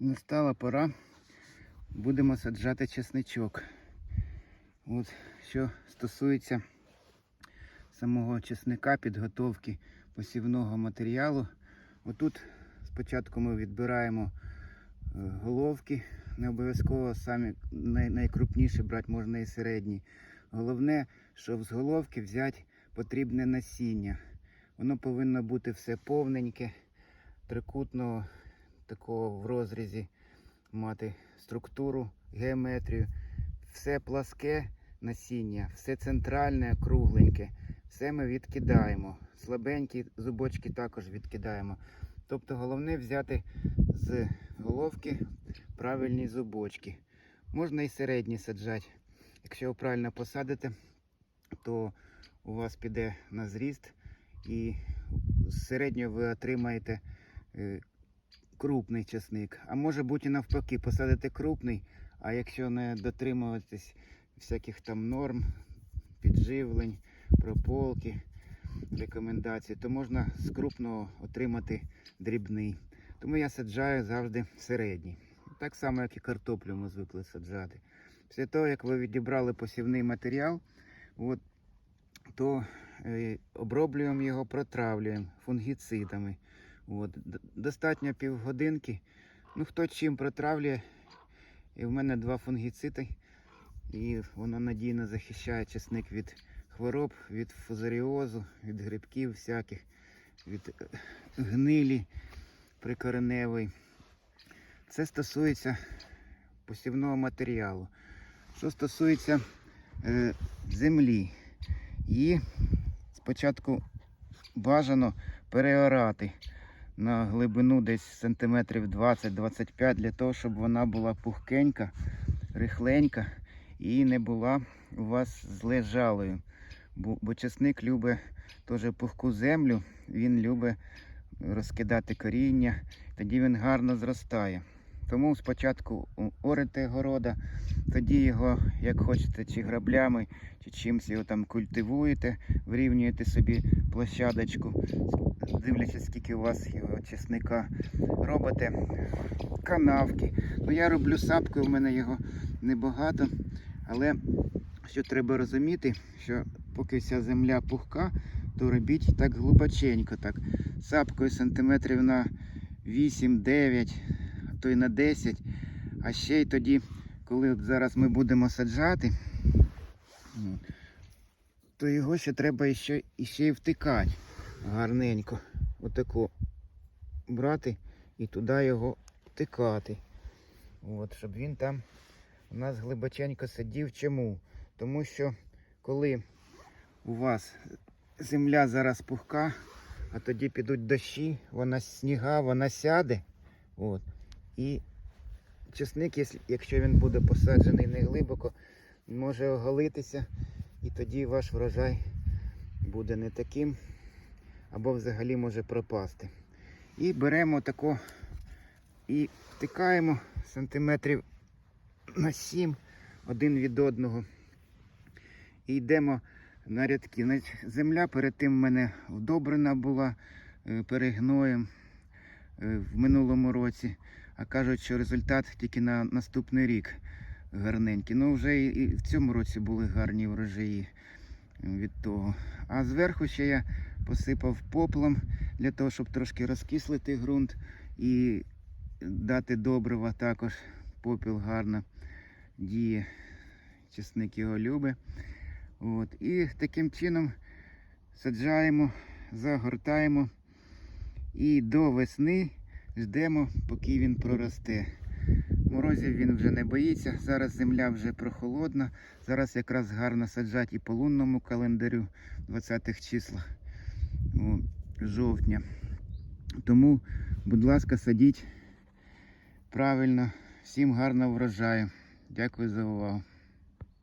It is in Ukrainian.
настала пора. Будемо саджати чесничок. От, що стосується самого чесника, підготовки посівного матеріалу. Отут спочатку ми відбираємо е, головки. Не обов'язково самі най- найкрупніші брати можна і середні. Головне, щоб з головки взяти потрібне насіння. Воно повинно бути все повненьке, трикутного, такого в розрізі мати структуру, геометрію. Все пласке насіння, все центральне, кругленьке. Все ми відкидаємо. Слабенькі зубочки також відкидаємо. Тобто головне взяти з головки правильні зубочки. Можна і середні саджати. Якщо ви правильно посадите, то у вас піде на зріст і з середнього ви отримаєте е, крупний часник. А може бути і навпаки, посадите крупний, а якщо не дотримуватись всяких там норм, підживлень, прополки, рекомендацій, то можна з крупного отримати дрібний. Тому я саджаю завжди середній. Так само, як і картоплю ми звикли саджати. Після того, як ви відібрали посівний матеріал, от, то е, оброблюємо його, протравлюємо фунгіцидами. От, достатньо півгодинки. Ну, хто чим протравлює. І в мене два фунгіциди. І воно надійно захищає чесник від хвороб, від фузаріозу, від грибків всяких, від е, гнилі прикореневої. Це стосується посівного матеріалу. Що стосується е, землі, її спочатку бажано переорати на глибину десь сантиметрів 20-25 для того, щоб вона була пухкенька, рихленька і не була у вас злежалою. Бо, бо чесник любить теж пухку землю, він любить розкидати коріння, тоді він гарно зростає. Тому спочатку орите города, тоді його, як хочете, чи граблями, чи чимось його там культивуєте, вирівнюєте собі площадочку, дивлячись, скільки у вас його чесника. Робите канавки. Ну я роблю сапкою, в мене його небагато, але що треба розуміти, що поки вся земля пухка, то робіть так глибоченько, так, сапкою сантиметрів на 8-9, а то й на 10. А ще й тоді, коли от зараз ми будемо саджати, ну, то його ще треба іще, іще й втикати гарненько. Отако брати і туди його втикати. От, щоб він там у нас глибоченько сидів. Чому? Тому що коли у вас земля зараз пухка, а тоді підуть дощі, вона сніга, вона сяде. От, і чесник, якщо він буде посаджений не глибоко, може оголитися, і тоді ваш врожай буде не таким, або взагалі може пропасти. І беремо тако і втикаємо сантиметрів на 7 один від одного. І йдемо на рядки. Земля перед тим в мене вдобрена була е, перегноєм в минулому році. А кажуть, що результат тільки на наступний рік гарненький. Ну вже і, і в цьому році були гарні врожаї е, від того. А зверху ще я посипав поплом для того, щоб трошки розкислити ґрунт і дати добрива також. Попіл гарно діє. Чесник його любить. От. І таким чином саджаємо, загортаємо і до весни ждемо, поки він проросте. Морозів він вже не боїться. Зараз земля вже прохолодна. Зараз якраз гарно саджати і по лунному календарю 20-х числах о, жовтня. Тому, будь ласка, садіть правильно. Всім гарного врожаю. Дякую за увагу.